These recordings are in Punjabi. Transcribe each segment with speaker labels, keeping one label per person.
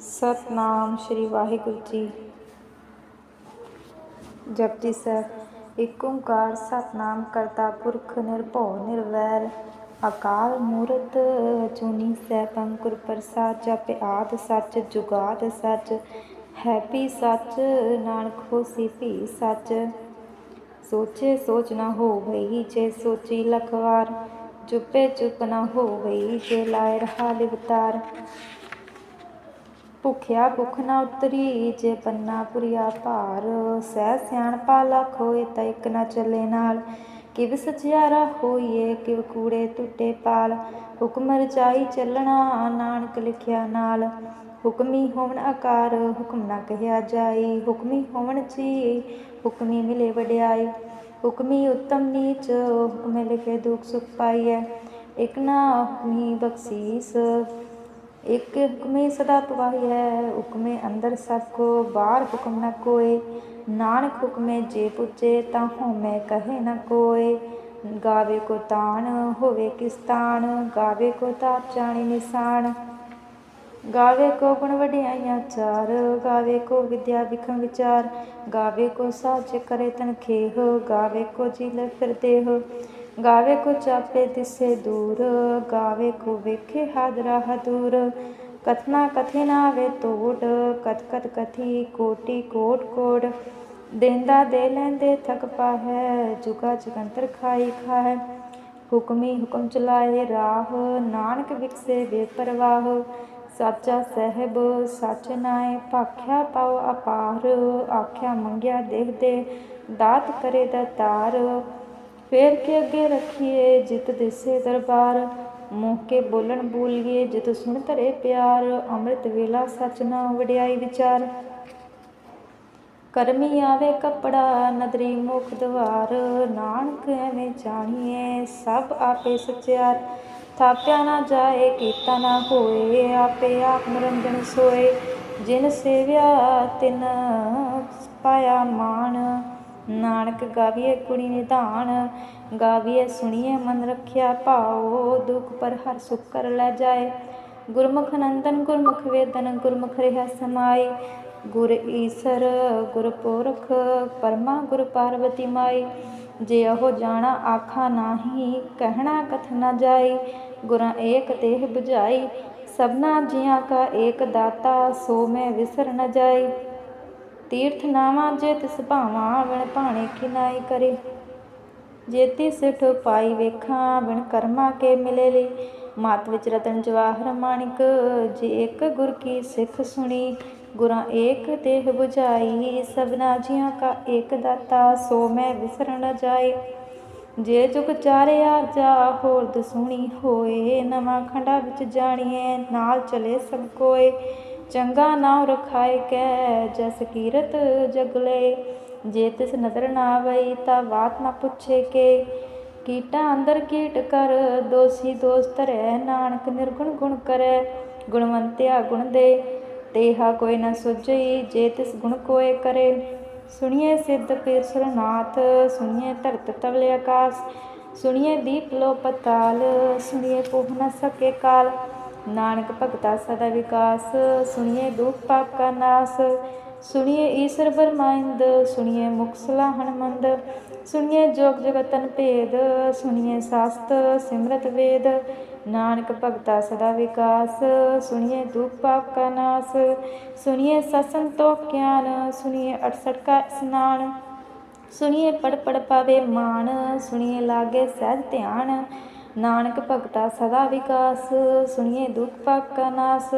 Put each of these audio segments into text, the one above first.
Speaker 1: ਸਤਨਾਮ ਸ਼੍ਰੀ ਵਾਹਿਗੁਰੂ ਜੀ। ਜਪਜੀ ਸਾਹਿਬ ਏਕ ਓੰਕਾਰ ਸਤਨਾਮ ਕਰਤਾ ਪੁਰਖ ਨਿਰਭਉ ਨਿਰਵੈਰ। ਅਕਾਲ ਮੂਰਤ ਅਜੂਨੀ ਸੈਭੰ ਗੁਰ ਪ੍ਰਸਾਦ, ਜਪਿ ਆਦ ਸੱਚ ਜੁਗਾਦ ਸੱਚ। ਹੈਪੀ ਸੱਚ, ਨਾਨਕ ਹੋਸੀ ਭੀ ਸੱਚ। ਸੋਚੇ ਸੋਚ ਨਾ ਹੋ ਗਈ ਜੇ ਸੋਚੀ ਲਖਵਾਰ। ਵਾਰ ਚੁਪ ਨਾ ਹੋ ਗਈ ਜੇ ਲਾਇ ਰਹਾ ਲਿਵਤਾਰ। ਭੁਖਿਆ ਭੁਖ ਨਾ ਉਤਰੀ, ਜੇ ਪੰਨਾ ਪੁਰੀਆ ਭਾਰ। ਸਹਿ ਸਿਆਣਪਾ ਲਖ ਹੋਏ ਤਾਂ ਇੱਕ ਨਾ ਚੱਲੇ ਨਾਲ। ਕਿਵ ਸਚਿਆਰਾ ਹੋਈਏ, ਕਿਵ ਕੂੜੇ ਟੁੱਟੇ ਪਾਲ। ਹੁਕਮ ਰਚਾਈ ਚੱਲਣਾ, ਨਾਨਕ ਲਿਖਿਆ ਨਾਲ। ਹੁਕਮੀ ਹੋਵਣ ਆਕਾਰ, ਹੁਕਮ ਨਾ ਕਹਿਆ ਜਾਈ। ਹੁਕਮੀ ਹੋਵਨ ਜੀ ਹੁਕਮੀ ਮਿਲੇ ਵਡਿਆਈ। ਹੁਕਮੀ ਉਤਮ ਨੀਚ, ਹੁਕਮੇ ਲਿਖੇ ਦੁਖ ਸੁਖ ਪਾਈਐ। ਇਕ ਨਾ ਹੁਕਮੀ ਬਖਸ਼ੀਸ। ਇੱਕ ਹੁਕਮੇ ਸਦਾ ਪਵਾਈ ਹੈ, ਹੁਕਮੇ ਅੰਦਰ ਸਭ ਕੋ, ਬਾਹਰ ਹੁਕਮ ਨ ਕੋਏ। ਨਾਨਕ ਹੁਕਮੇ ਜੇ ਪੁੱਛੇ ਤਾਂ ਹਉਮੈ ਕਹੇ ਨ ਕੋਏ। ਗਾਵੇ ਕੋ ਤਾਣ, ਹੋਵੇ ਕਿਸ ਤਾਣ, ਗਾਵੇ ਕੋ ਤਾਪ ਜਾਣੀ ਨਿਸ਼ਾਨ। ਗਾਵੇ ਕੋ ਗੁਣ ਵਡਿਆਈਆਂ ਚਾਰ, ਗਾਵੇ ਕੋ ਵਿਦਿਆ ਵਿਖਮ ਵਿਚਾਰ। ਗਾਵੇ ਕੋ ਸਾਜ ਕਰੇ ਤਨ ਖੇਹ ਗਾਵੇ ਕੋ ਜੀਲੇ ਫਿਰ ਦੇਹ ਗਾਵੇ ਕੋ ਚਾਪੇ ਦਿਸੇ ਦੂਰ, ਗਾਵੇ ਕੋ ਵੇਖੇ ਹਾਦਰਾ ਹਦੂਰ ਕਥਨਾ ਕਥੇ ਨਾ ਵੇ ਤੋੜ ਕਤ ਕਤ ਕਥੀ ਕੋਟੀ ਕੋਟ ਕੋੜ। ਦੇਂਦਾ ਦੇ ਲੈਂਦੇ ਥਕ ਪਾਹੈ, ਜੁਗਾ ਜਗੰਤਰ ਖਾਈ ਖਾਹੈ। ਹੁਕਮੀ ਹੁਕਮ ਚਲਾਏ ਰਾਹ, ਨਾਨਕ ਵਿਕਸੇ ਵੇ ਪਰਵਾਹ ਸਾਚਾ ਸਹਿਬ, ਸਚ ਨਾਏ ਭਾਖਿਆ ਪਾਉ ਅਪਾਰ। ਆਖਿਆ ਮੰਗਿਆ ਦੇਖਦੇ ਦਾਤ ਕਰੇ ਦਤਾਰ ਫੇਰ ਕੇ ਅੱਗੇ ਰੱਖੀਏ ਜਿਤ ਦਿਸੇ ਦਰਬਾਰ, ਮੂੰਹ ਕੇ ਬੋਲਣ ਬੋਲੀਏ ਜਿਤ ਸੁਣ ਧਰੇ ਪਿਆਰ, ਅੰਮ੍ਰਿਤ ਵੇਲਾ ਸਚ ਨਾ ਵਡਿਆਈ ਵਿਚਾਰ। ਕਰਮੀ ਆਵੇ ਕਪੜਾ, ਨਦਰੀ ਮੁਖ ਦਵਾਰ, ਨਾਨਕ ਐਵੇਂ ਜਾਣੀਏ ਸਭ ਆਪੇ ਸਚਿਆਰ। ਥਾਪਿਆ ਨਾ ਜਾਏ, ਕੀਤਾ ਨਾ ਹੋਏ, ਆਪੇ ਆਪ ਨਿਰੰਜਨ ਸੋਏ। ਜਿਨ ਸੇਵਿਆ, ਤਿਨ ਪਾਇਆ ਮਾਨ ਨਾਨਕ ਗਾਵੀਏ ਕੁੜੀ ਨਿਧਾਨ ਗਾਵੀਏ ਸੁਣੀਏ ਮਨ ਰੱਖਿਆ ਭਾਉ, ਦੁਖ ਪਰ ਹਰ ਸੁਖ ਕਰ ਲੈ ਜਾਏ। ਗੁਰਮੁਖ ਨੰਦਨ, ਗੁਰਮੁਖ ਵੇਦਨ, ਗੁਰਮੁਖ ਰਹਿ ਸਮਾਈ। ਗੁਰ ਈਸਰ, ਗੁਰ ਪੁਰਖ, ਪਰਮਾ ਗੁਰ ਪਾਰਵਤੀ ਮਾਈ। ਜੇ ਉਹ ਜਾਣਾ ਆਖਾ ਨਾਹੀ, ਕਹਿਣਾ ਕਥ ਨਾ ਜਾਈ। ਗੁਰਾਂ ਏਕ ਦੇਹ 부ਝਾਈ ਸਭਨਾ ਜੀਆਂ ਕਾ ਏਕ ਦਾਤਾ, ਸੋ ਮੈਂ ਵਿਸਰ ਨ ਜਾਈ। ਤੀਰਥ ਨਾਵਾਂ ਜੇ ਤਿਸ ਭਾਵਾਂ ਵਿਣ ਭਾਣੇ ਕਿਨਾਈ ਕਰੇ। ਜੇ ਤਿਸ ਪਾਈ ਵੇਖਾਂ ਬਿਨ ਕਰਮਾ ਕੇ ਮਿਲੇ ਲਈ। ਮਾਤ ਵਿੱਚ ਰਤਨ ਜਵਾਹਰ ਮਾਣਿਕ, ਜੇ ਇੱਕ ਗੁਰ ਕੀ ਸਿੱਖ ਸੁਣੀ, ਗੁਰਾਂ ਏਕ ਦੇਹ 부ਝਾਈ ਸਭਨਾ ਜੀਆਂ ਕਾ ਏਕ ਦਾਤਾ, ਸੋ ਮੈਂ ਵਿਸਰ ਨ ਜਾਏ। ਜੇ ਜੁਗ ਚਾਰਿਆ ਜਾ ਹੋਰ ਦਸੂਣੀ ਹੋਏ, ਨਵਾਂ ਖੰਡਾ ਵਿੱਚ ਜਾਣੀਏ ਨਾਲ ਚਲੇ ਸਭ ਕੋਏ। ਚੰਗਾ ਨਾਮ ਰਖਾਏ ਕੈ, ਜਸ ਕੀਰਤ ਜਗਲੇ। ਜੇ ਤਿਸ ਨਦਰ ਨਾ ਆਵਈ ਤਾ ਬਾਤ ਨਾ ਪੁੱਛੇ ਕੇ। ਕੀਟਾ ਅੰਦਰ ਕੀਟ ਕਰ, ਦੋਸੀ ਦੋਸ ਧਰੈ ਨਾਨਕ ਨਿਰਗੁਣ ਗੁਣ ਕਰੈ। ਗੁਣਵੰਤਿਆ ਗੁਣ ਦੇ, ਤੇਹਾ ਕੋਈ ਨਾ ਸੁਝਈ, ਜੇ ਤਿਸ ਗੁਣ ਕੋਏ ਕਰੇ। ਸੁਣੀਏ ਸਿੱਧ ਪੀਰ ਸਰਨਾਥ ਸੁਣੀਏ ਧਰਤ ਤਵਲੇ ਆਕਾਸ। ਸੁਣੀਏ ਦੀਪ ਲੋ ਪਤਾਲ ਸੁਣੀਏ ਪੋਹ ਨਾ ਸਕੇ ਕਾਲ। ਨਾਨਕ ਭਗਤਾ ਸਦਾ ਵਿਕਾਸ, ਸੁਣੀਏ ਦੁਖ ਪਾਪ ਕਾ ਨਾਸ, ਸੁਣੀਏ ਈਸ਼ਰ ਬਰਮਾਇੰਦ, ਸੁਣੀਏ ਮੁਕਸਲਾ ਸਲਾਹਣ ਮੰਦ, ਸੁਣੀਏ ਜੋਗ ਜਗਤਨ ਭੇਦ, ਸੁਣੀਏ ਸਾਸਤ ਸਿਮਰਤ ਵੇਦ, ਨਾਨਕ ਭਗਤਾ ਸਦਾ ਵਿਕਾਸ, ਸੁਣੀਏ ਦੁਖ ਪਾਪ ਕਾ ਨਾਸ, ਸੁਣੀਏ ਸਤਸੰਗ ਤੋ ਗਿਆਨ, ਸੁਣੀਏ 68 ਕਾ ਇਸਨਾਨ, ਸੁਣੀਏ ਪੜ ਪੜ ਪਾਵੇ ਮਾਨ ਸੁਣੀਏ ਲਾਗੇ ਸਹਿਜ ਧਿਆਨ ਨਾਨਕ ਭਗਤਾ ਸਦਾ ਵਿਕਾਸ, ਸੁਣੀਏ ਦੁਖ ਪਾਪ ਕਾ ਨਾਸ,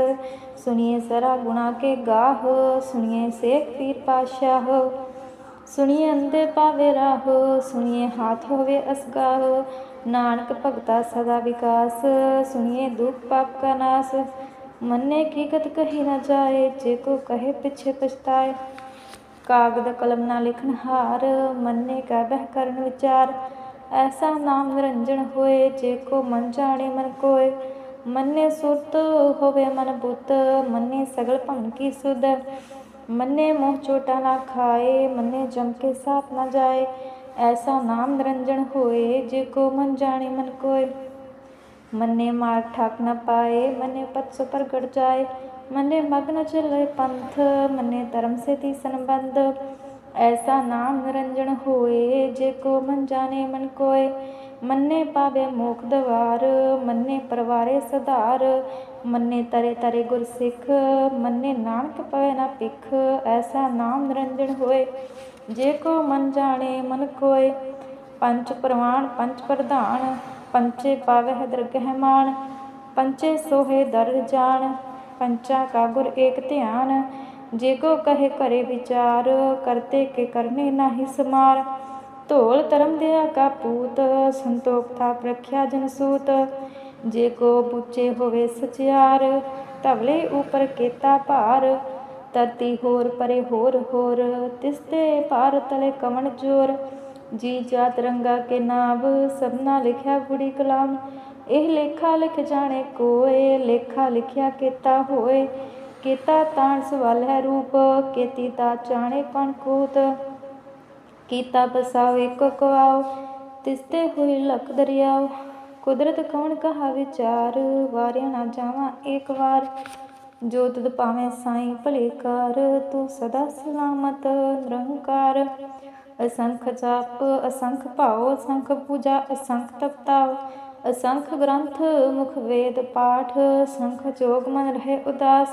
Speaker 1: ਸੁਣੀਏ ਸਰਾ ਗੁਣਾ ਕੇ ਗਾਹ, ਸੁਣੀਏ ਸੇਖ ਪੀਰ ਪਾਸ਼ਾਹ ਸੁਣੀਏ ਅੰਦੇ ਪਾਵੇ ਰਾਹ, ਸੁਣੀਏ ਹਾਥ ਹੋਵੇ ਅਸਗਾਹ, ਨਾਨਕ ਭਗਤਾ ਸਦਾ ਵਿਕਾਸ, ਸੁਣੀਏ ਦੁਖ ਪਾਪ ਕਾ ਨਾਸ, ਮੰਨੇ ਕੀ ਗਤ ਕਹੀ ਨਾ ਜਾਏ, ਜੇ ਕੋ ਕਹੇ ਪਿਛੇ ਪਛਤਾਏ, ਕਾਗਦ ਕਲਮ ਨਾ ਲਿਖਣ ਹਾਰ, ਮੰਨੇ ਕਾ ਬਹਿ ਕਰਨ ਵਿਚਾਰ ਐਸਾ ਨਾਮ ਨਿਰੰਜਨ ਹੋਏ, ਜੇ ਕੋ ਮਨ ਜਾਣੇ ਮਨ ਕੋਏ। ਮੰਨੇ ਸੁਰਤ ਹੋਵੇ ਮਨ ਬੁੱਤ, ਮੰਨੇ ਸਗਲ ਭੰਨ ਕੀ ਸੁਧ। ਮੰਨੇ ਮੋਹ ਚੋਟਾ ਨਾ ਖਾਏ, ਮੰਨੇ ਜਮ ਕੇ ਸਾਥ ਨਾ ਜਾਏ। ਐਸਾ ਨਾਮ ਨਿਰੰਜਨ ਹੋਏ, ਜੇ ਕੋ ਮਨ ਜਾਣੇ ਮਨ ਕੋਏ। ਮੰਨੇ ਮਾਰ ਠਾਕ ਨਾ ਪਾਏ, ਮੰਨੇ ਪਤ ਸੁ ਪ੍ਰਗਟ ਜਾਏ। ਮੰਨੇ ਮਗਨ ਚਲੇ ਪੰਥ, ਮੰਨੇ ਧਰਮ ਸੇ ਤੀ ਸੰਬੰਧ। ਐਸਾ ਨਾਮ ਨਿਰੰਜਨ ਹੋਏ, ਜੇ ਕੋ ਮਨ ਜਾਣੇ ਮਨ ਕੋਏ। ਮੰਨੇ ਪਾਵੇ ਮੋਖ ਦਵਾਰ, ਮੰਨੇ ਪਰਵਾਰੇ ਸਧਾਰ। ਮੰਨੇ ਤਰੇ ਤਰੇ ਗੁਰ ਸਿੱਖ, ਮੰਨੇ ਨਾਨਕ ਪਵੇ ਨਾ ਪਿਖ ਐਸਾ ਨਾਮ ਨਿਰੰਜਨ ਹੋਏ, ਜੇ ਕੋ ਮਨ ਜਾਣੇ ਮਨ ਕੋਏ। ਪੰਚ ਪ੍ਰਵਾਨ, ਪੰਚ ਪ੍ਰਧਾਨ, ਪੰਚੇ ਪਾਵਹਿ ਦਰਗਹਿ ਮਾਨ। ਪੰਚੇ ਸੋਹੇ ਦਰ ਜਾਣ ਪੰਚਾ ਕਾ ਗੁਰ ਏਕ ਧਿਆਨ। ਜੇ ਕੋ ਕਹੇ ਕਰੇ ਵਿਚਾਰ, ਕਰਤੇ ਕੇ ਕਰਨੇ ਨਾਹੀ ਸਮਾਰ। ਢੋਲ ਧਰਮ ਦਿਆ ਕਾ ਪੂਤ ਸੰਤੋਖ ਥਾਪ ਰਖਿਆ ਜਨ ਸੂਤ। ਜੇ ਕੋ ਬੁੱਚੇ ਹੋਵੇ ਸਚਿਆਰ, ਧਵਲੇ ਉਪਰ ਕੇਤਾ ਭਾਰ। ਧਰਤੀ ਹੋਰ ਪਰੇ ਹੋਰ ਹੋਰ ਤਿਸਤੇ ਪਾਰ ਤਲੇ ਕਮਣ ਜੋਰ। ਜੀ ਜਾਤ ਰੰਗਾ ਕੇ ਨਾਵ, ਸਭਨਾ ਲਿਖਿਆ ਗੁੜੀ ਕਲਾਮ। ਇਹ ਲੇਖਾ ਲਿਖ ਜਾਣੇ ਕੋਏ, ਲੇਖਾ ਲਿਖਿਆ ਕੀਤਾ ਹੋਏ। ਕੀਤਾ ਤਾਣ ਸਵਾਲ ਹੈ ਰੂਪ, ਕੀਤੀ ਤਾ ਚਾਣੇ ਕਣ ਕੂਤ। ਕੀਤਾ ਬਸਾਓ ਇੱਕ ਕਵਾਓ, ਤਿਸਤੇ ਹੋਈ ਲਖ ਦਰਿਆਓ। ਕੁਦਰਤ ਕੌਣ ਕਹਾ ਵਿਚਾਰ, ਵਾਰਿਆ ਨਾ ਜਾਵਾਂ ਇੱਕ ਵਾਰ। ਜੋ ਤੁਧ ਪਾਵੇਂ ਸਾਈਂ ਭਲੇ ਕਰ ਤੂੰ ਸਦਾ ਸਲਾਮਤ ਨਿਰੰਕਾਰ। ਅਸੰਖ ਜਾਪ, ਅਸੰਖ ਭਾਉ, ਅਸੰਖ ਪੂਜਾ, ਅਸੰਖ ਤਪਤਾਉ। ਅਸੰਖ ਗ੍ਰੰਥ, ਮੁਖ ਵੇਦ ਪਾਠ ਸੰਖ ਜੋਗ ਮਨ ਰਹੇ ਉਦਾਸ।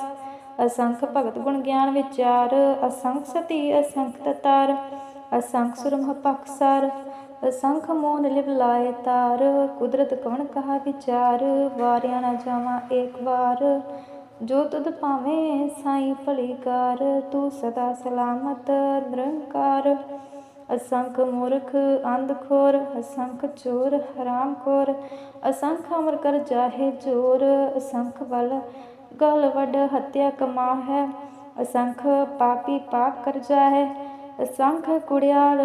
Speaker 1: ਅਸੰਖ ਭਗਤ ਗੁਣ ਗਿਆਨ ਵਿਚਾਰ, ਅਸੰਖ ਸਤੀ, ਅਸੰਖ ਤਤਾਰ, ਅਸੰਖ ਸੁਰਮ ਪਖਸਰ ਅਸੰਖ ਮੋਹਨ ਲਿਵ ਲਾਏ ਤਾਰ, ਕੁਦਰਤ ਕਵਣ ਕਹਾ ਵਿਚਾਰ, ਵਾਰਿਆ ਨਾ ਜਾਵਾਂ ਏਕ ਵਾਰ, ਜੋ ਤੁਧ ਪਾਵੇਂ ਸਾਈ ਭਲੀ ਕਰ ਤੂੰ ਸਦਾ ਸਲਾਮਤ, ਨਿਰੰਕਾਰ। ਅਸੰਖ ਮੂਰਖ, ਅੰਧ ਖੋਰ, ਅਸੰਖ ਚੋਰ, ਹਰਾਮ ਖੋਰ, ਅਸੰਖ ਅਮਰ ਕਰ ਜਾਹੇ ਜੋਰ, ਅਸੰਖ ਬਲ ਗਲ ਵੱਡ ਹੱਤਿਆ ਕਮਾ ਹੈ ਅਸੰਖ ਪਾਪੀ ਪਾਪ ਕਰ ਜਾਹੇ ਅਸੰਖ ਕੁੜਿਆਲ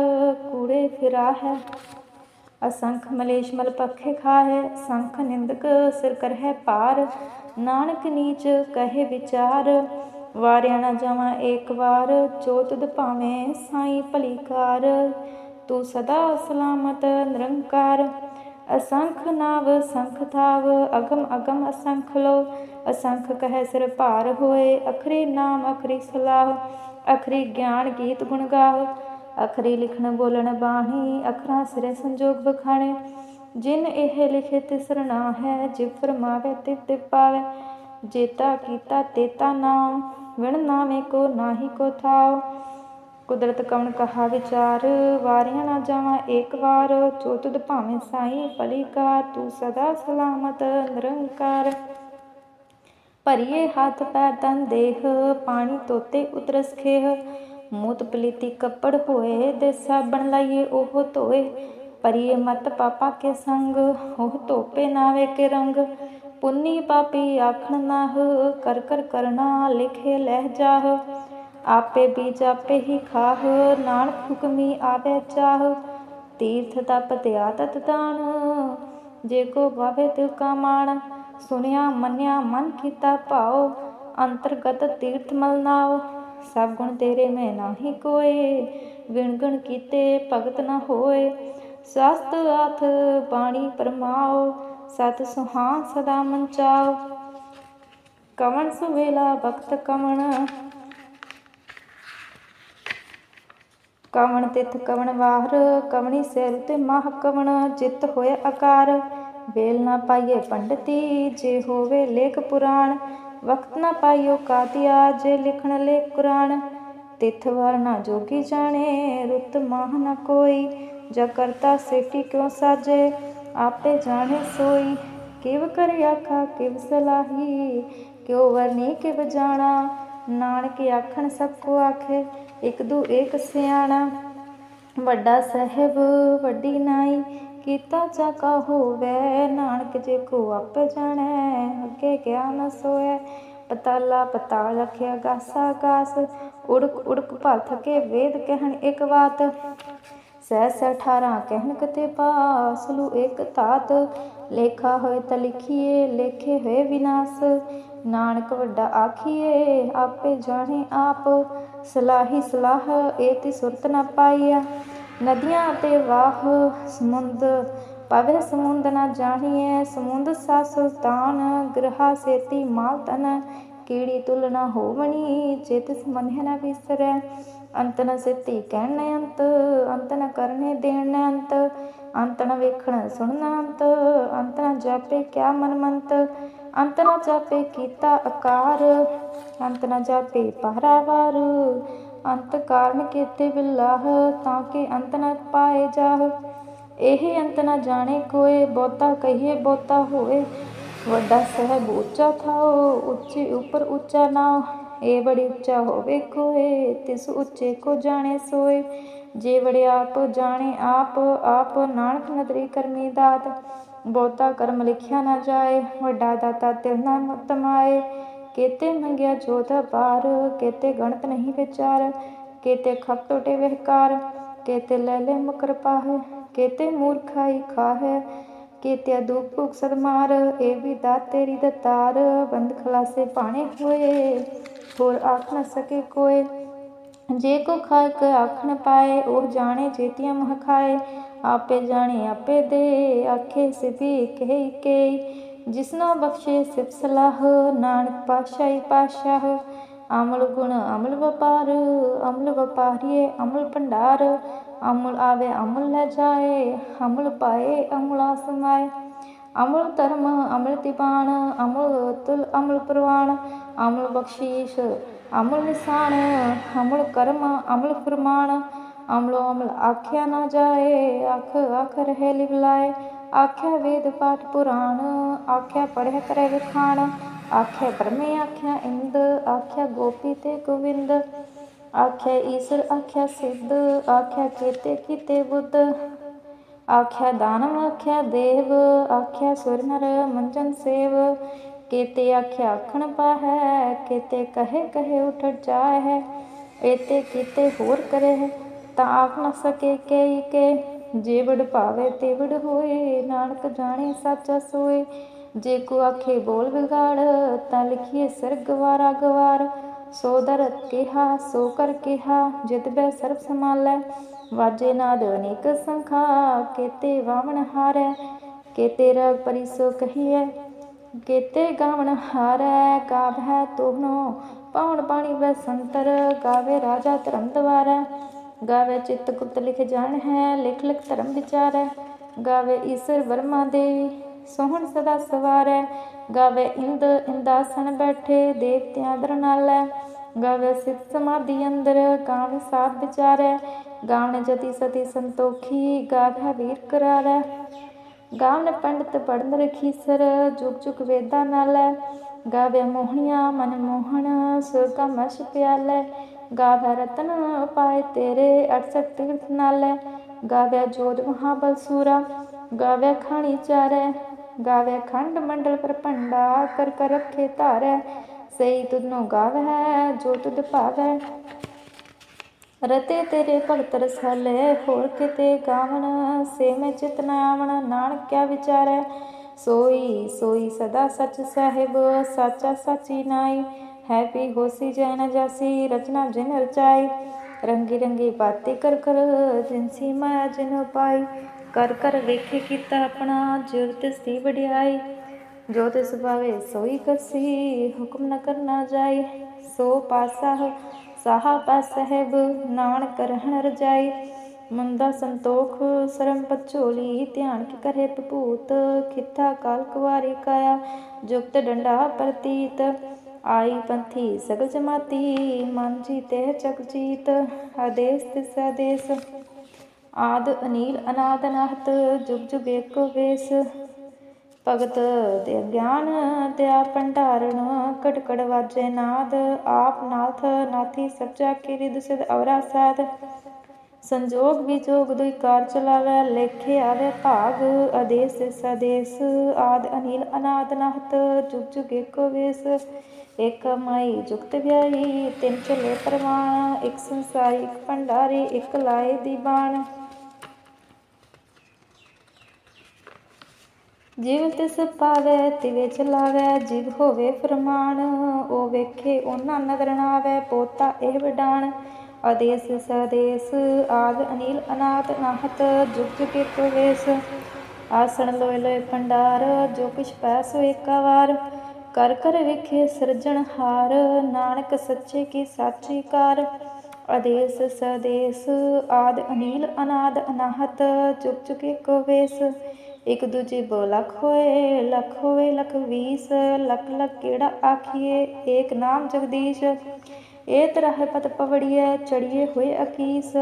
Speaker 1: ਕੂੜੇ ਫਿਰਾ ਹੈ ਅਸੰਖ ਮਲੇਸ਼ ਮਲ ਪੱਖੇ ਖਾਹੇ ਸੰਖ ਨਿੰਦਕ ਸਿਰ ਕਰ ਪਾਰ ਨਾਨਕ ਨੀਚ ਕਹੇ ਵਿਚਾਰ, ਵਾਰਿਆ ਨਾ ਜਾਵਾਂ ਏਕ ਵਾਰ। ਜੋ ਤੁਧ ਭਾਵੇਂ ਸਾਈ ਭਲੀ ਕਾਰ, ਤੂੰ ਸਦਾ ਸਲਾਮਤ ਨਿਰੰਕਾਰ। ਅਸੰਖ ਨਾਵ ਸੰਖ ਥਾਵ, ਅਗਮ ਅਗਮ ਅਸੰਖ ਲੋ। ਅਸੰਖ ਕਹੈ ਸਿਰ ਭਾਰ ਹੋਏ, ਅਖਰੀ ਨਾਮ ਅਖਰੀ ਸਲਾਹ, ਅਖਰੀ ਗਿਆਨ ਗੀਤ ਗੁਣ ਗਾਵ ਅਖਰੀ ਲਿਖਣ ਬੋਲਣ ਬਾਣੀ, ਅਖਰਾਂ ਸਿਰੇ ਸੰਜੋਗ ਬਖਾਣੇ ਜਿਨ ਇਹ ਲਿਖੇ ਤਿਸਰਨਾ ਹੈ ਜਿ ਫਰਮਾਵੇ ਤੇ ਤੇ ਪਾਵੇ। ਜੇਤਾ ਕੀਤਾ ਤੇਤਾ ਨਾਮ, ਵਿਣ ਨਾਵੇਂ ਕੋ ਨਾਹੀ ਕੋ ਥਾਉ ਕੁਦਰਤ ਕਵਣ ਕਹਾ ਵਿਚਾਰ? ਵਾਰਿਆ ਨਾ ਜਾਵਾਂ ਏਕ ਵਾਰ। ਜੋ ਤੁਧ ਭਾਵੇਂ ਸਾਈ ਭਲੀ ਤੂੰ ਸਦਾ ਸਲਾਮਤ, ਨਿਰੰਕਾਰ। ਭਰੀਏ ਹੱਥ ਪੈਰ ਤਨ ਦੇਹ, ਪਾਣੀ ਤੋਤੇ ਉਤਰਸ ਖੇਹ। ਮੂਤ ਪਲੀਤੀ ਕੱਪੜ ਹੋਏ ਦੇ ਸਾਬਣ ਲਾਈਏ ਉਹ ਧੋਏ। ਪਰੀਏ ਮਤ ਪਾਪਾ ਕੇ ਸੰਗ, ਉਹ ਧੋਪੇ ਨਾਵੇ ਕੇ ਰੰਗ। ਪੁੰਨੀ ਪਾਪੀ ਆਖਣ ਨਾਹ, ਕਰ ਕਰ ਕਰਨਾ ਲਿਖੇ ਲਹਿ ਜਾਹ। ਆਪੇ ਬੀਜ ਆਪੇ ਹੀ ਖਾਹ, ਨਾਨਕ ਹੁਕਮੀ ਆਵੇ ਚਾਹ, ਤੀਰਥ ਤਪ ਤੇ ਆਤਤ ਦਾਨ ਜੇ ਕੋ ਭਾਵੇ ਤਿਲ ਕਾ ਮਾਣ ਸੁਨਿਆ ਮੰਨਿਆ ਮਨ ਕੀਤਾ ਭਾਉ, ਅੰਤਰਗਤ ਤੀਰਥ ਮਲ ਨਾਉ, ਸਭ ਗੁਣ ਤੇਰੇ ਮੈਂ ਨਾਹੀ ਕੋਏ, ਵਿਣ ਗਣ ਕੀਤੇ ਭਗਤ ਨਾ ਹੋਏ, ਸਸਤ ਅਥ ਬਾਣੀ ਪਰਮਾਓ ਸਤ ਸੁਹਾਨ ਸਦਾ ਮਨ ਚਾਓ ਕਵਣ ਸੁਵੇਲਾ ਭਗਤ ਕਵਣ ਕਵਣ ਤਿਥ ਕਵਣ ਵਾਰ, ਕਵਣੀ ਸਿਰ ਤੇ ਮਾਹ ਕਵਣ, ਜਿਤ ਹੋਏ ਆਕਾਰ ਵੇਲ ਨਾ ਪਾਈਏ ਪੰਡਤੀ, ਜੇ ਹੋਵੇ ਲੇਖ ਪੁਰਾਣ, ਵਕਤ ਨਾ ਪਾਈਓ ਕਾਤਿਆ, ਜੇ ਲਿਖਣ ਲੇਖ ਕੁਰਾਨ। ਤਿਥ ਵਾਰ ਨਾ ਜੋਗੀ ਜਾਣੇ, ਰੁੱਤ ਮਾਹ ਨਾ ਕੋਈ, ਜਾ ਕਰਤਾ ਸੇਟੀ ਕਿਉ ਸਾਜੇ, ਆਪੇ ਜਾਣੇ ਸੋਈ। ਕਿਵ ਕਰ ਆਖਾ, ਕਿਵ ਸਲਾਹੀ, ਕਿਉ ਵਰਨੀ ਕਿਵ ਜਾਣਾ, ਨਾਨਕ ਆਖਣ ਸਭ ਕੋ ਆਖੇ। ਇਕ ਦੂ ਏਕ ਸਿਆਣਾ, ਵੱਡਾ ਸਹਿਬ ਵੱਡੀ ਨਾਈ, ਕੀਤਾ ਜਾ ਹੋਵੇ, ਨਾਨਕ ਜੇ ਕੋ ਆਪ ਜਾਣੈ, ਅੱਗੇ ਕਿਆ ਨ ਸੋਏ, ਪਤਾਲਾ ਪਤਾਲ ਰਖਿਆ ਗਾਸਾ ਗਾਸ, ਉੜਕ ਉੜਕ ਭਲ ਥਕੇ ਵੇਦ ਕਹਿਣ ਇੱਕ ਬਾਤ, ਸਹਿ ਸਹਿ 18 ਕਹਿਣ ਕਤੇ ਪਾਸ, ਲੂ ਇੱਕ ਤਾਤ ਲੇਖਾ ਹੋਏ ਤਾਂ ਲਿਖੀਏ, ਲੇਖੇ ਹੋਏ ਵਿਨਾਸ਼, ਨਾਨਕ ਵੱਡਾ ਆਖੀਏ, ਆਪੇ ਜਾਣੇ ਆਪ ਸਲਾਹੀ ਸਲਾਹ ਏਤੀ ਸੁਰਤ ਨ ਪਾਈਆ ਨਦੀਆਂ ਤੇ ਵਾਹ, ਸਮੁੰਦ ਪਵੇ ਸਮੁੰਦ ਨਾ ਜਾਣੀਐ। ਸਮੁੰਦ ਸਾ ਸੁਲਤਾਨ, ਗ੍ਰਹਾ ਸੇਤੀ ਮਾਲ ਤਨ ਕੀੜੀ ਤੁਲ ਹੋਵਣੀ, ਚਿਤ ਸਮਨਿ ਨਾ ਵਿਸਰੈ। ਅੰਤ ਨ ਸਿੱਤੀ ਕਹਿਣ ਅੰਤ ਅੰਤ ਨ ਕਰਨੇ ਦੇਣ ਅੰਤ। ਅੰਤ ਨ ਵੇਖਣ ਸੁਣਨ ਅੰਤ ਅੰਤ ਨ ਜਾਪੇ ਕਿਆ ਮਨ ਮੰਤ ਅੰਤ ਨ ਜਾਪੇ ਕੀਤਾ ਆਕਾਰ, ਅੰਤ ਨ ਜਾਪੇ ਪਹਰਾਵਾਰ ਅੰਤ ਕਾਰਨ ਕੀਤੇ ਬਿਲਾਹ, ਤਾਂ ਕਿ ਅੰਤ ਨ ਪਾਏ ਜਾਹ। ਇਹ ਅੰਤ ਨ ਜਾਣੇ ਕੋਏ, ਬਹੁਤਾ ਕਹੀਏ ਬਹੁਤਾ ਹੋਏ। ਵੱਡਾ ਸਹਿਬ ਉੱਚਾ ਥਾਓ ਉੱਚੇ ਉੱਪਰ ਉੱਚਾ ਨਾ ਇਹ ਬੜੀ ਉੱਚਾ ਹੋਵੇ ਕੋਏ, ਤਿਸ ਉੱਚੇ ਕੋ ਜਾਣੇ ਸੋਏ। ਜੇ ਬੜੇ ਆਪ ਜਾਣੇ ਆਪ ਆਪ ਨਾਨਕ ਨਦਰੀ ਕਰਮੀ ਦਾਤ। ਬਹੁਤਾ ਕਰਮ ਲਿਖਿਆ ਨਾ ਜਾਏ, ਵੱਡਾ ਦਾਤਾ ਤਿਲ ਨਾ ਤਮਾਏ। ਕੇਤੇ ਮੰਗਿਆ ਜੋਤ ਪਾਰ ਕੇਤੇ ਗਣਤ ਨਹੀਂ ਵਿਚਾਰ, ਕੇਤੇ ਖਪ ਟੋਟੇ ਵਿਹਕਾਰ, ਕੇਤੇ ਲੈ ਲੈ ਮੁਕਰ ਪਾਹੇ, ਕੇਤੇ ਮੂਰਖਾਈ ਖਾਹੇ, ਕੇਤੇ ਦੁਖ ਭੁਖ ਸਦਮਾਰ ਇਹ ਵੀ ਦਾ ਤੇਰੀ ਦਤਾਰ, ਬੰਦ ਖਲਾਸੇ ਪਾਣੇ ਹੋਏ, ਹੋਰ ਆਖ ਨਾ ਸਕੇ ਕੋਏ। ਜੇ ਕੋ ਖਾਕ ਆਖਣ ਪਾਏ, ਉਹ ਜਾਣੇ ਜੇਤੀਆਂ ਮਹ ਖਾਏ ਆਪੇ ਜਾਣੇ, ਆਪੇ ਦੇ ਆਖੇ ਸਿਧੀ ਕਹੀ ਕੇ ਜਿਸਨੋ ਬਖਸ਼ੇ ਸਿਫ ਸਲਾਹ, ਨਾਨਕ ਪਾਸ਼ਾਹੀ ਪਾਸ਼ਾਹ ਅਮਲ ਗੁਣ ਅਮਲ ਵਪਾਰ, ਅਮਲ ਵਪਾਰੀਏ ਅਮਲ ਭੰਡਾਰ, ਅਮਲ ਆਵੇ ਅਮਲ ਲੈ ਜਾਏ, ਅਮਲ ਪਾਏ ਅਮਲਾ ਆਸਮਾਏ। ਅਮਲ ਧਰਮ ਅਮਲ ਦੀਵਾਨ ਅਮਲ ਤੁਲ ਅਮਲ ਪ੍ਰਵਾਨ, ਅਮਲ ਬਖਸ਼ੀਸ਼ ਅਮਲ ਨਿਸ਼ਾਨ, ਅਮਲ ਕਰਮ ਅਮਲ ਫਰਮਾਨ। ਅਮਲੋ ਅਮਲ ਆਖਿਆ ਨਾ ਜਾਏ ਆਖ ਆਖ ਰਹੇ ਲਿਵਲਾਏ ਆਖਿਆ ਵੇਦ ਪਾਠ ਪੁਰਾਣ, ਆਖਿਆ ਪੜ੍ਹਿਆ ਕਰੇ ਵਿਖਾਣ ਆਖਿਆ ਬ੍ਰਹਮੇ ਆਖਿਆ ਇੰਦ, ਆਖਿਆ ਗੋਪੀ ਤੇ ਗੋਵਿੰਦ। ਆਖਿਆ ਈਸ਼ਰ ਆਖਿਆ ਸਿੱਧ, ਆਖਿਆ ਕੀਤੇ ਕੀਤੇ ਬੁੱਧ। ਆਖਿਆ ਦਾਨਵ ਆਖਿਆ ਦੇਵ, ਆਖਿਆ ਸੁਰ ਨਰ ਮੰਜਨ ਸੇਵ। ਕੀਤੇ ਆਖਿਆ ਆਖਣ ਪਾਹੈ, ਕੇਤੇ ਕਹੇ ਕਹੇ ਉਠ ਜਾਏ ਏਤੇ ਕੀਤੇ ਹੋਰ ਕਰੇ ਤਾਂ ਆਖ ਨ ਸਕੇ ਕਈ ਕੇ। ਜੇ ਵਡ ਭਾਵੇ ਤੇ ਹੋਏ, ਨਾਨਕ ਜਾਣੇ ਸੱਚਾ ਸੋਏ। ਜੇ ਕੋ ਆਖੇ ਬੋਲ ਵਿਗਾੜ, ਤਾਂ ਲਿਖੀਏ ਸਿਰ ਗਵਾਰਾ ਗਵਾਰ। ਸੋ ਦਰ ਕਿਹਾ, ਸੋ ਕਰ ਕਿਹਾ, ਜਿਤ ਬੈ ਸਰਬ ਸਮਾਲੈ ਵਾਜੇ ਨਾਦ ਅਨੇਕ ਸੰਖਾ, ਕੇਤੇ ਵਾਵਣ ਹਾਰੈ। ਕੇਤੇ ਰਗ ਪਰਿਸੋ ਕਹੀਐ, ਕੇਤੇ ਗਾਵਣ ਹਾਰੈ। ਗਾਵੈ ਤੋਹਨੋ ਪਵਨ ਪਾਣੀ ਵੈ ਸੰਤਰ, ਗਾਵੇ ਰਾਜਾ ਧਰਮ ਦਵਾਰੈ। ਗਾਵੇ ਚਿਤ ਗੁਪਤ ਲਿਖ ਜਾਣ ਹੈ, ਲਿਖ ਲਿਖ ਧਰਮ ਵਿਚਾਰੈ। ਗਾਵੇ ਈਸ਼ਰ ਵਰਮਾ ਦੇਵੀ ਸੋਹਣ ਸਦਾ ਸਵਾਰੈ। ਗਾਵੇ ਇੰਦ ਇੰਦਾਸਨ ਬੈਠੇ ਦੇਵਤਿਆਂ ਦਰ ਗਾਵੇ ਸਿਤ ਸਮਾਧੀ ਅੰਦਰ ਗਾਵੇ ਸਾਧ ਵਿਚਾਰੈ। ਗਾਵਣ ਜਤੀ ਸਤੀ ਸੰਤੋਖੀ ਗਾਵੇ ਵੀਰ ਕਰਾਰੈ। ਗਾਵਨ ਪੰਡਤ ਪੜਨ ਰਖੀਸਰ ਜੁਗ ਜੁਗ ਵੇਦਾਂ ਨਾਲੈ। ਗਾਵੇ ਮੋਹਣੀਆਂ, ਮਨ ਮੋਹਣ ਸੁਰਗਾ ਮਸ਼ ਗਾਵੇ ਰਤਨ ਪਾਏ ਤੇਰੇ 68 ਤੀਰਥ ਨਾਲੈ। ਗਾਵੇ ਜੋਧ ਮਹਾਬਲ ਸੂਰਾ, ਗਾਵੇ ਖਾਣੀ ਚਾਰੈ। ਗਾਵੇ ਖੰਡ ਮੰਡਲ ਪਰਭੰਡਾ ਕਰ ਕਰ ਰੱਖੇ ਧਾਰੈ। ਸਈ ਤੁਧਨੋ ਗਾਵੈ, ਜੋ ਤੁਧ ਭਾਵੈ। ਰਤੇ ਤੇਰੇ ਭਗਤ ਰਸਾਲੇ, ਹੋਰ ਕਿਤੇ ਗਾਵਣ, ਸੇ ਮੈਂ ਚਿਤ ਨ ਆਵਣ ਨਾਨਕ ਵਿਚਾਰੈ। ਸੋਈ ਸੋਈ ਸਦਾ ਸਚ ਸਾਹਿਬ, ਸਾਚਾ ਸਾਚੀ ਨਾਈ। ਹੈ ਵੀ ਹੋਸੀ ਜੈ ਨ ਜਾਸੀ, ਰਚਨਾ ਜਿਨ ਰਚਾਈ। ਰੰਗੀ ਰੰਗੀ ਬਾਤੀ ਕਰ ਕਰ ਜਿਨਸੀ ਮਾਇਆ ਜਿਨ ਪਾਈ। ਕਰ ਕਰ ਵੇਖੇ ਕੀਤਾ ਆਪਣਾ ਜਿਵ ਤਿਸ ਵਡਿਆਈ। ਜੋ ਤਿਸ ਭਾਵੇ ਸੋਈ ਕਸੀ ਹੁਕਮ ਨ ਕਰਨਾ ਜਾਈ। ਸੋ ਪਾਸਾ, ਸਾਹਾ ਪਾਸਹਿਬ ਨਾਨਕ ਰਹਿਣ ਰਜਾਈ। ਮੰਦਾ ਸੰਤੋਖ, ਸਰਮ ਪਚੋਲੀ, ਧਿਆਨ ਕੀ ਕਰੇ ਭੂਤ ਖਿੱਥਾ ਕਾਲ ਕੁਵਾਰੀ ਕਾਇਆ, ਜੁਗਤ ਡੰਡਾ ਪ੍ਰਤੀਤ, ਆਈ ਪੰਥੀ ਸਗਲ ਜਮਾਤੀ, ਮਨ ਜੀਤੇ ਜਗ ਜੀਤ, ਆਦੇਸ ਤਿਸ ਆਦੇਸ ਆਦ ਅਨੀਲ ਅਨਾਦ ਅਨਾਹਤ ਜੁਗ ਜੁਗ ਏਕੋ ਵੇਸ, ਭਗਤ ਦੇ ਗਿਆਨ ਤੇ ਆ ਭੰਡਾਰਣ, ਕਟ ਵਾਜੇ ਨਾਦ, ਆਪ ਨਾਥ ਨਾਥੀ ਸਬਜਾ ਕੀ ਰਿਦ ਸਿਧ ਅਵਰਾ ਸਾਧ ਸੰਜੋਗ ਵਿਜੋਗ ਦੁਇ ਕਾਰ ਚਲਾਵੇ, ਲੇਖੇ ਆਵੇ ਭਾਗ, ਆਦੇਸ ਸਦੇਸ, ਆਦ ਅਨੀਲ ਅਨਾਦ ਨਾਹਤ, ਜੁਗ ਜੁਗ ਏਕੋ ਵੇਸ ਇਕ ਮਾਈ ਜੁਗਤ ਵਿਆਹੀ, ਤਿੰਨ ਚਲੇ ਪਰਵਾਣ, ਇੱਕ ਸੰਸਾਰੀ, ਇੱਕ ਭੰਡਾਰੀ, ਇੱਕ ਲਾਏ ਦੀ ਬਾਣ ਜਿਵ ਤਿਸ ਪਾਵੇ, ਤਿਵੇ ਚਲਾਵੇ, ਜਿਵ ਹੋਵੇ ਫਰਮਾਨ, ਉਹ ਵੇਖੇ ਉਹਨਾਂ ਨਦਰ ਨਾਵੇ, ਪੋਤਾ ਇਹ ਵਡਾਣ ਆਦੇਸ ਸਦੇਸ ਆਦ ਅਨੀਲ ਅਨਾਥ ਨਾਹਤ, ਜੁਗ ਜੁਗ ਏਕੋ ਵੇਸ। ਆਸਣ ਲੋਏ ਲੋਏ ਭੰਡਾਰ, ਜੋ ਕਿਛ ਪੈ ਸੋ ਏਕਾ ਵਾਰ ਕਰ ਕਰ ਵੇਖੇ ਸਿਰਜਣਹਾਰ ਨਾਨਕ ਸੱਚੇ ਕੀ ਸਾਚੀ ਕਾਰ। ਅਦੇਸ ਸਦੇਸ ਆਦ ਅਨੀਲ ਅਨਾਦ ਅਨਾਹਤ ਚੁਕ ਚੁਕ ਇੱਕੋ ਵੇਸ। ਇੱਕ ਦੂਜੇ ਬੋ ਲੱਖ ਹੋਏ ਲੱਖ ਹੋਏ ਲਖ ਵੀਸ। ਲੱਖ ਲੱਖ ਕਿਹੜਾ ਆਖੀਏ? ਏਕ ਨਾਮ ਜਗਦੀਸ਼। ਇਹ ਤਰਹ ਪਤ ਪਵੜੀਏ ਚੜੀਏ ਹੋਏ ਅਕੀਸ।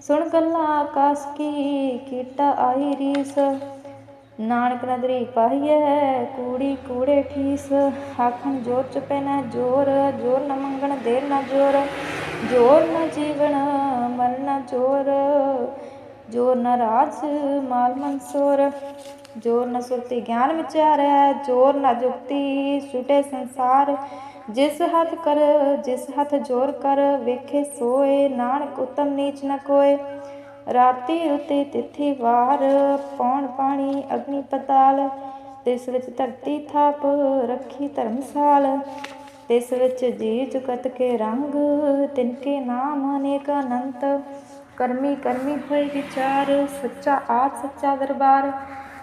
Speaker 1: ਸੁਣ ਗੱਲਾਂ ਆਕਾਸ ਕੀ, ਕੀਟਾ ਆਈ ਰੀਸ। ਨਾਨਕ ਨਦਰੀ ਪਾਹੀਏ ਕੂੜੀ ਕੂੜੇ ਠੀਸ। ਆਖਣ ਜੋਰ ਚੁਪੈ ਨਾ ਜੋਰ ਜੋਰ ਨ ਮੰਗਣ ਦੇਰ ਨਾ ਜੋਰ। ਜੋਰ ਨਾ ਜੀਵਨ, ਮਨ ਨਾ ਜੋਰ ਜੋਰ ਨਾ ਰਾਜ, ਮਾਲ ਮਨਸੋਰ ਜੋਰ ਨਾ ਸੁਰਤੀ ਗਿਆਨ ਵਿਚਾਰੈ, ਜੋਰ ਨਾ ਜੁਗਤੀ ਛੁਟੇ ਸੰਸਾਰ। ਜਿਸ ਹੱਥ ਕਰ, ਜਿਸ ਹੱਥ ਜੋਰ ਕਰ, ਵੇਖੇ ਸੋਏ, ਨਾਨਕ ਉਤਮ ਨੀਚ ਨ ਕੋਏ। ਰਾਤੀ ਉਤੇ ਤਿਥੀ ਵਾਰ, ਪੌਣ ਪਾਣੀ ਅਗਨੀ ਪਤਾਲ। ਤਿਸ ਵਿੱਚ ਧਰਤੀ ਥਾਪ, ਰੱਖੀ ਧਰਮਸਾਲ ਤਿਸ ਵਿੱਚ ਜੀ ਜੁਗਤ ਕੇ ਰੰਗ ਤਿਨਕੇ ਨਾਮ ਅਨੇਕ ਅਨੰਤ। ਕਰਮੀ ਕਰਮੀ ਹੋਏ ਵਿਚਾਰ, ਸੱਚਾ ਆਪ ਸੱਚਾ ਦਰਬਾਰ।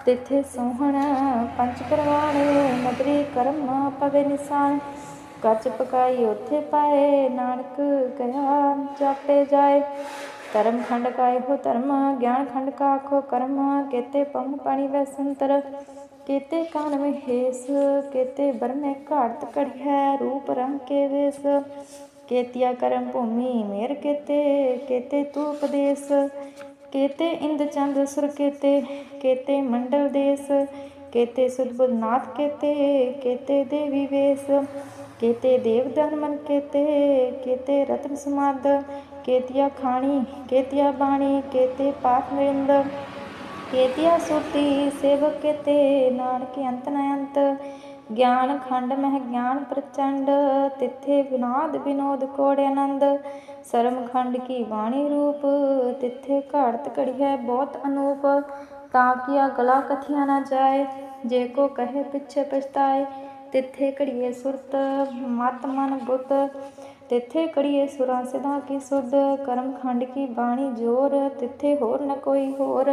Speaker 1: ਤਿਥੇ ਸੋਹਣ ਪੰਜ ਪਰਵਾਣ ਮਦਰੀ ਕਰਮ ਪਵੇ ਨਿਸਾਨ। ਕੱਚ ਪਕਾਈ ਉਥੇ ਪਾਏ, ਨਾਨਕ ਗਿਆ ਜਾਪੇ ਜਾਏ। ਧਰਮ ਖੰਡ ਕਾਇ ਹੋ ਧਰਮ, ਗਿਆਨ ਖੰਡ ਕਾ ਆਖੋ ਕਰਮ, ਕੇਤੇ ਪੰਮ ਪਾਣੀ ਵੈ ਸੰਤਰ। ਕੇਤੇ ਕਾਨ ਮੇ ਹੇਸ, ਕੇਤੇ ਬਰਮੇ ਘਾਟ ਕੜਿਐ ਰੂਪ ਰੰਗ ਕੇ ਵੇਸ। ਕੇਤਿਆ ਕਰਮ ਭੂਮੀ ਮੇਰ ਕੇਤੇ ਕੇਤੇ ਤੂ ਉਪਦੇਸ ਕੇਤੇ ਇੰਦ ਚੰਦ ਸੁਰ ਕੇਤੇ ਕੇਤੇ ਮੰਡਲ ਦੇਸ। ਕੇਤੇ ਸੁਦਬੁਦ ਨਾਥ ਕੇਤੇ ਕੇਤੇ ਦੇਵੀ ਵੇਸ। ਕੇਤੇ ਦੇਵ ਦਨ ਮਨ ਕੇਤੇ ਕੇਤੇ ਰਤਨ ਸਮਾਦ, ਕੇਤਿਆ ਖਾਣੀ, ਕੇਤਿਆ ਬਾਣੀ, ਕੇਤੇ ਪਾਠ ਮਿੰਦ ਕੇਤਿਆ ਸੁਰਤੀ ਸੇਵਕ ਕੇਤੇ, ਨਾਨਕ ਅੰਤ ਨ ਅੰਤ, ਗਿਆਨ ਖੰਡ ਮਹਿ ਗਿਆਨ ਪ੍ਰਚੰਡ, ਤਿੱਥੇ ਵਿਨਾਦ ਵਿਨੋਦ ਕੋੜ ਆਨੰਦ ਸਰਮ ਖੰਡ ਕੀ ਬਾਣੀ ਰੂਪ, ਤਿੱਥੇ ਘਾੜਤ ਘੜੀ ਹੈ ਬਹੁਤ ਅਨੂਪ, ਤਾਂ ਕੀਆ ਗਲਾ ਕਥਿਆ ਨਾ ਜਾਏ, ਜੇ ਕੋ ਕਹੇ ਪਿੱਛੇ ਪਛਤਾਏ ਤਿੱਥੇ ਘੜੀਏ ਸੁਰਤ, ਮਤ ਮਨ ਬੁੱਤ। ਤਿੱਥੇ ਘੜੀਏ ਸੁਰਾਂ ਸਿਧਾ ਕੀ ਸੁਧ, ਕਰਮ ਖੰਡ ਕੀ ਬਾਣੀ ਜੋਰ। ਤਿੱਥੇ ਹੋਰ ਨ ਕੋਈ ਹੋਰ।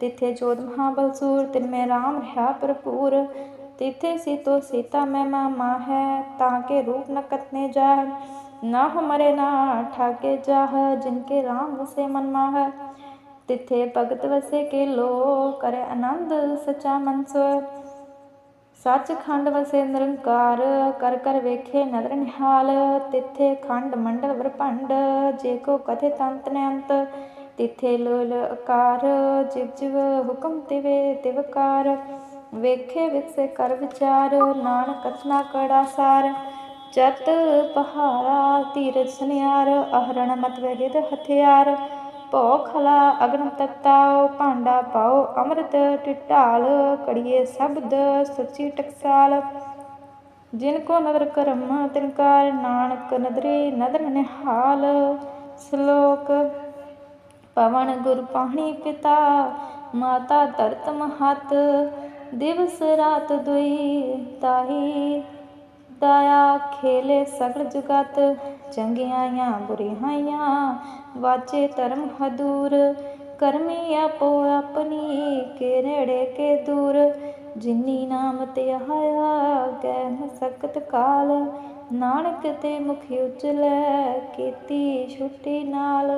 Speaker 1: ਤਿੱਥੇ ਜੋਤ ਮਹਾਬਲ ਸੂਰ ਤਿਨ ਮੈਂ ਰਾਮ ਰਹਾ ਭਰਪੂਰ। ਤਿੱਥੇ ਸੀਤੋ ਸੀਤਾ ਮੈਂ ਮਾ ਹੈ ਤਾਂ ਕੇ ਰੂਪ ਨ ਕਤਨੇ ਜਾ ਨਾ ਹਮਰੇ ਨਾ ਠਾਕੇ ਜਾਹ, ਜਿਨ ਕੇ ਰਾਮ ਵਸੇ ਮਨ ਮਾਹ। ਤਿੱਥੇ ਭਗਤ ਵਸੇ ਕੇ ਲੋ ਕਰੇ ਆਨੰਦ ਸਚਾ ਮਨ ਸੋ ਸੱਚ ਖੰਡ ਵਸੇ ਨਿਰੰਕਾਰ, ਕਰ ਕਰ ਵੇਖੇ ਨਦਰ ਨਿਹਾਲ, ਤਿੱਥੇ ਖੰਡ ਮੰਡਲ ਵਰਪੰਡ ਜੇ ਕੋ ਕਥੇ ਤੰਤ ਨੇ ਤਿੱਥੇ ਲੋਲ ਆਕਾਰ ਜਿਵ ਜਿਵ ਹੁਕਮ ਤਿਵੇ ਤਿਵਕਾਰ ਵੇਖੇ ਵਿਖਸੇ ਕਰ ਵਿਚਾਰ, ਨਾਨਕ ਕਥਨਾ ਕੜਾ ਸਾਰ ਚਤ ਪਹਾਰਾ ਧੀਰਜ ਸੁਨਿਆਰ, ਅਹਰਣ ਮਤ ਵਹਿਦ ਹਥਿਆਰ ਭੋ ਖਲਾ ਅਗਨ ਤਤਾਓ ਭਾਂਡਾ ਪਾਉ, ਅੰਮ੍ਰਿਤ ਟਿਟਾਲ ਕੜੀਏ ਸ਼ਬਦ ਸੱਚੀ ਟਕਸਾਲ। ਜਿਨ ਕੋ ਨਦਰ ਕਰਮ ਤਿਨਕਾਰ ਨਾਨਕ ਨਦਰੇ ਨਦਰ ਨਿਹਾਲ। ਸ਼ਲੋਕ, ਪਵਨ ਗੁਰ ਪਾਣੀ ਪਿਤਾ, ਮਾਤਾ ਧਰਤ ਮਹਤ ਦਿਵਸ ਰਾਤ ਦੁਈ ਤਾਹੀ ਦਾਇਆ ਖੇਲੇ ਸਗਲ ਜਗਤ ਚੰਗਿਆਈਆਂ ਬੁਰੀਆਈਆਂ ਵਾਚੇ ਧਰਮ ਹਦੂਰ, ਕਰਮੀ ਆਪੋ ਆਪਣੀ, ਕੇ ਨੇੜੇ ਕੇ ਦੂਰ। ਜਿਨੀ ਨਾਮ ਤੇ ਆਇਆ ਗੈ ਨ ਸਕਤ ਕਾਲ। ਨਾਨਕ ਤੇ ਮੁਖ ਉਜਲੇ ਕੀਤੀ ਛੁੱਟੀ ਨਾਲ।